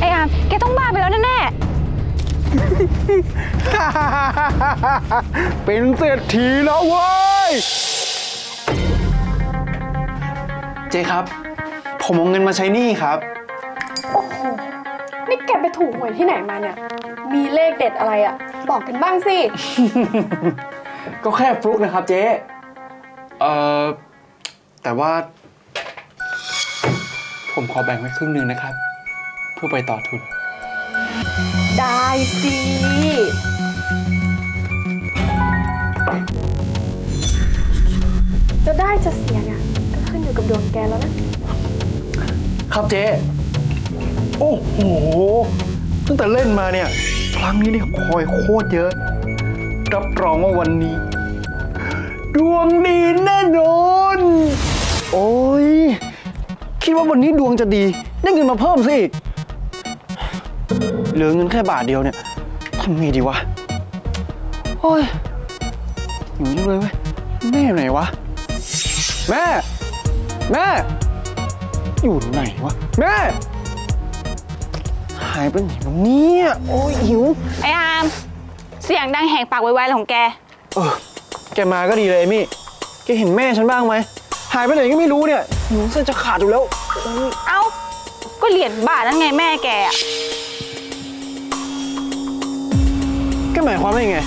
ไออามแกต้องบ้าไปแล้วแน่เป็นเศรษฐีแล้วเว้ย เจ๊ครับ ผมเอาเงินมาใช้นี่ครับโอ้โห นี่แกไปถูกหวยที่ไหนมาเนี่ย มีเลขเด็ดอะไรอะบอกกันบ้างสิ ก็แค่ฟลุกนะครับเจ๊เอ่อ แต่ว่า ผมขอแบ่งไว้ครึ่งหนึ่งนะครับ เพื่อไปต่อทุน ได้สิ จะได้จะเสียเนี่ยก็ขึ้นอยู่กับดวงแกแล้วนะ ครับเจ๊โอ้โห ตั้งแต่เล่นมาเนี่ย ครั้งนี้นี่คอยโคตรเยอะ รับรองว่าวันนี้ ดวงดีแน่นอน โอ้ย คิดว่าวันนี้ดวงจะดี ได้เงินมาเพิ่มซะอีก เหลือเงินแค่บาทเดียวเนี่ยทำไงดีวะโอ้ยหิวจังเลยเว้ยแม่อยู่ไหนวะ แม่ แม่ อยู่ไหนวะ แม่ หายไปไหนวะเนี่ย โอ้ยหิว ไอ้อาม เสียงดังแหกปากไวๆเลยของแก เออ แกมาก็ดีเลยเอมี่ แกเห็นแม่ฉันบ้างไหม หายไปไหนก็ไม่รู้เนี่ยหิวเส้นจะขาดอยู่แล้วโอ้ยเอ้า ก็เหรียญบาทนั่นไงแม่แกอะ กหมายความว่ายังไง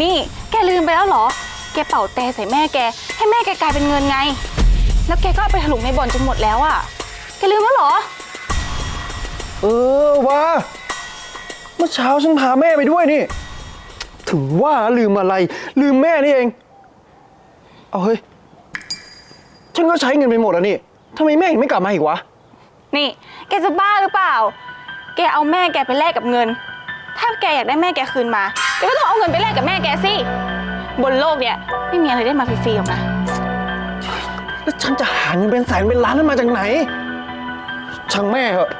นี่แกลืมไปแล้วเหรอ แกเป่าแต่ใส่แม่แก ให้แม่แกกลายเป็นเงินไง แล้วแกก็เอาไปถลุงในบ่อนจนหมดแล้วอะแกลืมแล้วเหรอ เออว่าเมื่อเช้าฉันพาแม่ไปด้วยนี่ ถึงว่าลืมอะไร ลืมแม่นี่เอง เอาเฮ้ย ฉันก็ใช้เงินไปหมดแล้วนี่ทำไมแม่ยังไม่กลับมาอีกวะ นี่ แกจะบ้าหรือเปล่า แกเอาแม่แกไปแลกกับเงิน ถ้าแกอยากได้แม่แกคืนมาแกก็ต้องเอาเงินไปแลกกับแม่แกสิ บนโลกเนี่ยไม่มีอะไรได้มาฟรีๆหรอกนะ แล้วฉันจะหาเงินเป็นแสนเป็นล้านนั้นมาจากไหน ช่างแม่เหอะ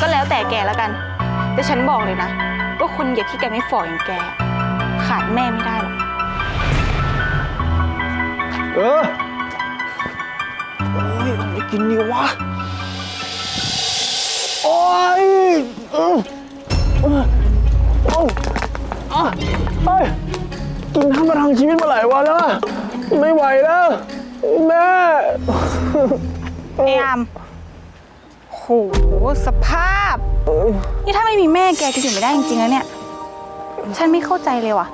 ก็แล้วแต่แกแล้วกัน แต่ฉันบอกเลยนะว่าคนเหยียดที่แกไม่ฝ่ออย่างแก ขาดแม่ไม่ได้หรอก เออ โอ้ยอะไรกินดีวะโอ้ ยเออเออโอ้อะเฮ้ยกินข้าวมาทางชีวิตมาหลายวันแล้วอะไม่ไหวแล้ว แม่ ไอ้อามโห สภาพ นี่ถ้าไม่มีแม่แกจะอยู่ไม่ได้จริงๆแล้วเนี่ย ฉันไม่เข้าใจเลยว่ะ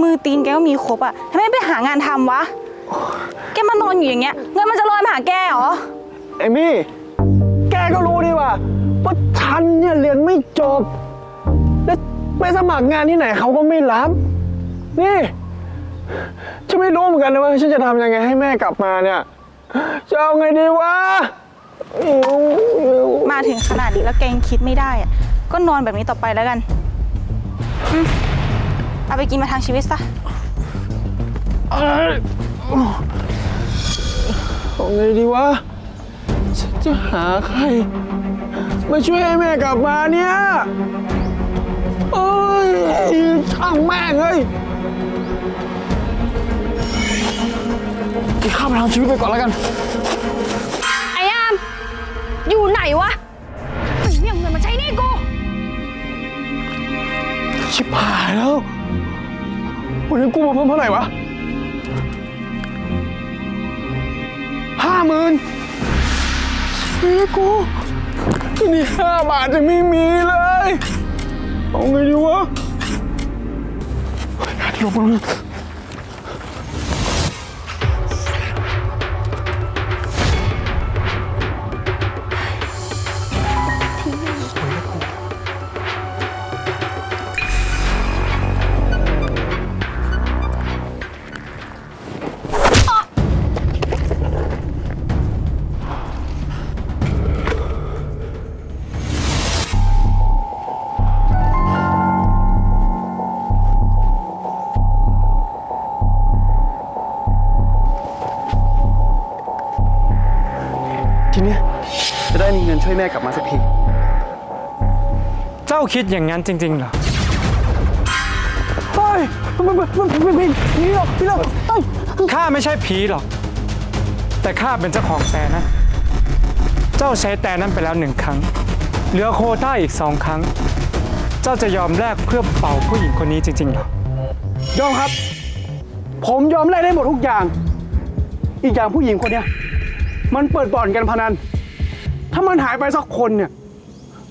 มือตีนแกก็มีครบอะทำไมไม่ไปหางานทำวะ แกมานอนอยู่อย่างเงี้ย เงินมันจะลอยมาหาแกเหรอ เอมี่ แกก็รู้ดีว่า ว่าฉันเนี่ยเรียนไม่จบ และไปสมัครงานที่ไหนเขาก็ไม่รับ นี่ฉันไม่รู้เหมือนกันนะว่าฉันจะทำยังไงให้แม่กลับมาเนี่ยจะเอาไงดีวะหิวหิวมาถึงขนาดนี้แล้วแกยังคิดไม่ได้อะก็นอนแบบนี้ต่อไปแล้วกันอืมเอาไปกินมาทางชีวิตซะ เอ้ยเอาไงดีวะฉันจะหาใคร มาช่วยให้แม่กลับมาเนี่ยโอ้ยช่างแม่งเฮ้ยกินข้าวไปทางชีวิตไปก่อนแล้วกัน ไอ้ยาม อยู่ไหนวะเฮ้ยเนี่ยเอาเงินมาใช้หนี่กู ชิบหายแล้ว วันนี้กูมาเพิ่มเท่าไหร่วะห้าหมื่นชีวิตกูที่ นี่ห้าบาทจะไม่มีเลยเอาไงดีวะเฮ้ยหลบมัน นช่วยแม่กลับมาสักที เจ้าคิดอย่างนั้นจริงๆเหรอ เฮ้ยไม่ไม่ไม่ไม่ไม่นี่หรอกนี่หรอกเอ้ยข้าไม่ใช่ผีหรอก แต่ข้าเป็นเจ้าของแต่นะ เจ้าใช้แต่นั้นไปแล้วหนึ่งครั้ง เหลือโควต้าอีกสองครั้ง เจ้าจะยอมแลกเพื่อเป่าผู้หญิงคนนี้จริงๆเหรอ ยอมครับ ผมยอมแลกได้หมดทุกอย่าง อีกอย่างผู้หญิงคนเนี้ย มันเปิดบ่อนกันพนัน ถ้ามันหายไปสักคนเนี่ย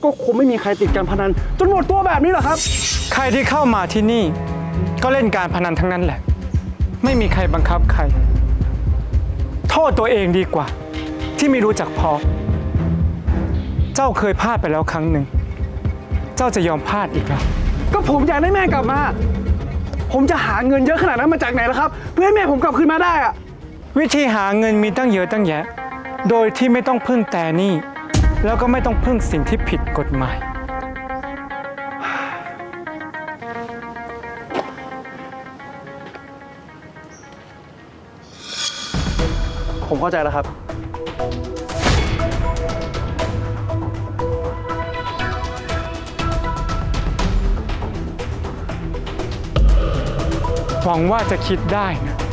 ก็คงไม่มีใครติดการพนัน จนหมดตัวแบบนี้หรอกครับ ใครที่เข้ามาที่นี่ ก็เล่นการพนันทั้งนั้นแหละ ไม่มีใครบังคับใคร โทษตัวเองดีกว่า ที่ไม่รู้จักพอ เจ้าเคยพลาดไปแล้วครั้งหนึ่ง เจ้าจะยอมพลาดอีกเหรอก็ผมอยากได้แม่กลับมา ผมจะหาเงินเยอะขนาดนั้นมาจากไหนล่ะครับ เพื่อให้แม่ผมกลับคืนมาได้อะวิธีหาเงินมีตั้งเยอะตั้งแยะ โดยที่ไม่ต้องพึ่งแต่หนี่ แล้วก็ไม่ต้องพึ่งสิ่งที่ผิดกฎหมาย ผมเข้าใจแล้วครับ หวังว่าจะคิดได้นะ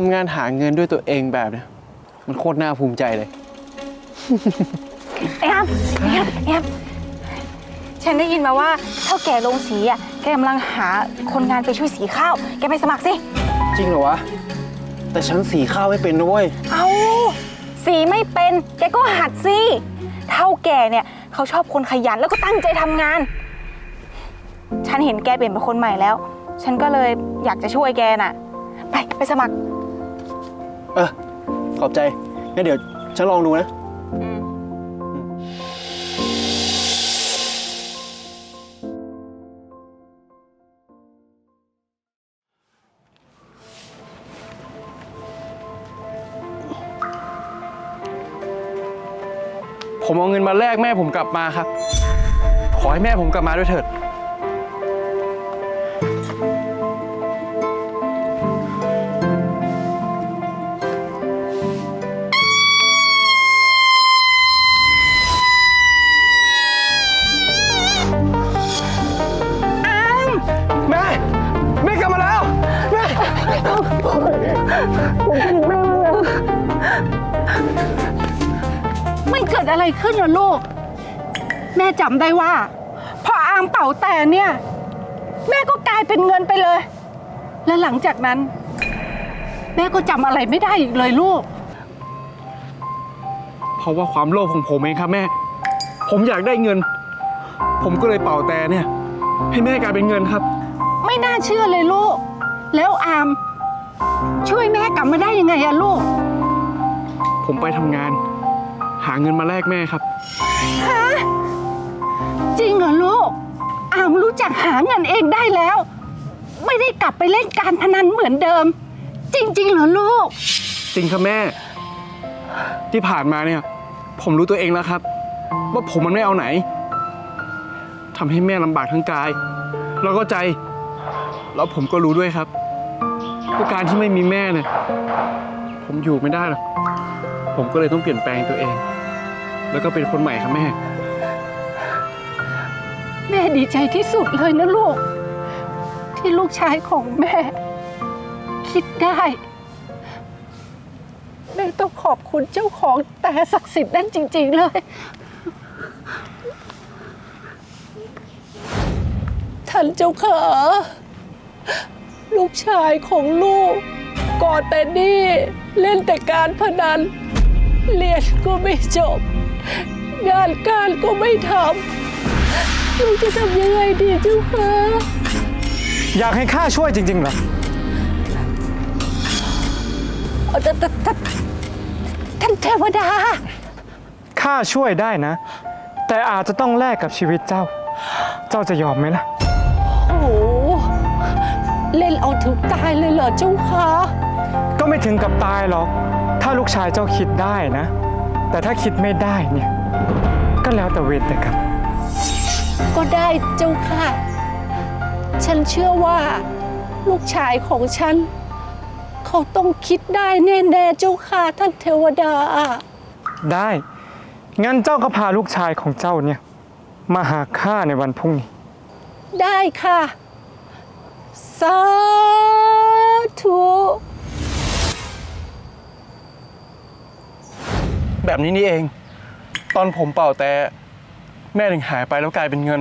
ทำงานหาเงินด้วยตัวเองแบบเนี้ยมันโคตรน่าภูมิใจเลย แอมแอมแอมฉันได้ยินมาว่าเท่าแก่ลงสีอะแกกำลังหาคนงานไปช่วยสีข้าว แกไปสมัครสิ จริงเหรอวะ แต่ฉันสีข้าวไม่เป็นนะเว้ยเอาสีไม่เป็น แกก็หัดสิ เท่าแก่เนี่ยเขาชอบคนขยันแล้วก็ตั้งใจทำงาน ฉันเห็นแกเปลี่ยนเป็นคนใหม่แล้ว ฉันก็เลยอยากจะช่วยแกน่ะ ไป ไปสมัคร เออขอบใจงั้นเดี๋ยวฉันลองดูนะ ผมเอาเงินมาแลกแม่ผมกลับมาครับ ขอให้แม่ผมกลับมาด้วยเถิด ขึ้นเหรอลูก แม่จำได้ว่า พออามเป่าแต่เนี่ย แม่ก็กลายเป็นเงินไปเลย และหลังจากนั้น แม่ก็จำอะไรไม่ได้อีกเลยลูก เพราะว่าความโลภของผมเองครับแม่ ผมอยากได้เงิน ผมก็เลยเป่าแต่เนี่ย ให้แม่กลายเป็นเงินครับ ไม่น่าเชื่อเลยลูก แล้วอาม ช่วยแม่กลับมาได้ยังไงอะลูก ผมไปทำงาน หาเงินมาแลกแม่ครับจริงเหรอลูก อามรู้จักหาเงินเองได้แล้ว ไม่ได้กลับไปเล่นการพนันเหมือนเดิม จริง ๆ เหรอลูก จริงครับแม่ ที่ผ่านมาเนี่ย ผมรู้ตัวเองแล้วครับ ว่าผมมันไม่เอาไหนทำให้แม่ลำบากทั้งกาย แล้วก็ใจ แล้วผมก็รู้ด้วยครับว่าการที่ไม่มีแม่เนี่ยผมอยู่ไม่ได้หรอกผมก็เลยต้องเปลี่ยนแปลงตัวเอง แล้วก็เป็นคนใหม่ครับแม่ แม่ดีใจที่สุดเลยนะลูก ที่ลูกชายของแม่ คิดได้ แม่ต้องขอบคุณเจ้าของแต่ศักดิ์สิทธิ์นั่นจริง ๆ เลย ท่านเจ้าขาลูกชายของลูกก่อนแต่นี่เล่นแต่การพนันเรียนก็ไม่จบ งานการก็ไม่ทำลูกจะทำยังไงดีเจ้าคะอยากให้ข้าช่วยจริงๆเหรอเอาแต่แต่แต่ท่านเทวดา ข้าช่วยได้นะ แต่อาจจะต้องแลกกับชีวิตเจ้า เจ้าจะยอมไหมล่ะ โอ้โหเล่นเอาถึงตายเลยเหรอเจ้าคะ ก็ไม่ถึงกับตายหรอก ถ้าลูกชายเจ้าคิดได้นะ แต่ถ้าคิดไม่ได้เนี่ย ก็แล้วแต่เวรแต่กรรมก็ได้เจ้าค่ะ ฉันเชื่อว่าลูกชายของฉัน เขาต้องคิดได้แน่ๆเจ้าค่ะท่านเทวดา ได้ งั้นเจ้าก็พาลูกชายของเจ้าเนี่ย มาหาข้าในวันพรุ่งนี้ ได้ค่ะสา แบบนี้นี่เอง ตอนผมเป่าแต่แม่ถึงหายไปแล้วกลายเป็นเงิน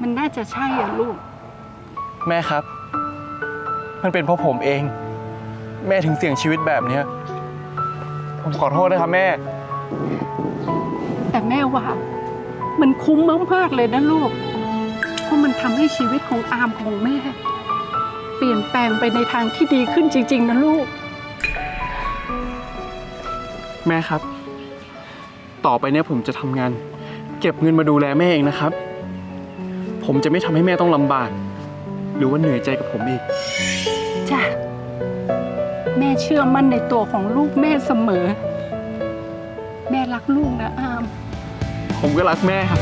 มันน่าจะใช่อะลูก แม่ครับ มันเป็นเพราะผมเอง แม่ถึงเสี่ยงชีวิตแบบเนี้ยผมขอโทษนะครับแม่ แต่แม่ว่า มันคุ้มมากๆเลยนะลูก เพราะมันทำให้ชีวิตของอามของแม่ เปลี่ยนแปลงไปในทางที่ดีขึ้นจริง ๆนะลูก แม่ครับ ต่อไปเนี่ยผมจะทำงาน เก็บเงินมาดูแลแม่เองนะครับ ผมจะไม่ทำให้แม่ต้องลำบาก หรือว่าเหนื่อยใจกับผมอีก จ้ะ แม่เชื่อมั่นในตัวของลูกแม่เสมอ แม่รักลูกนะอาม ผมก็รักแม่ครับ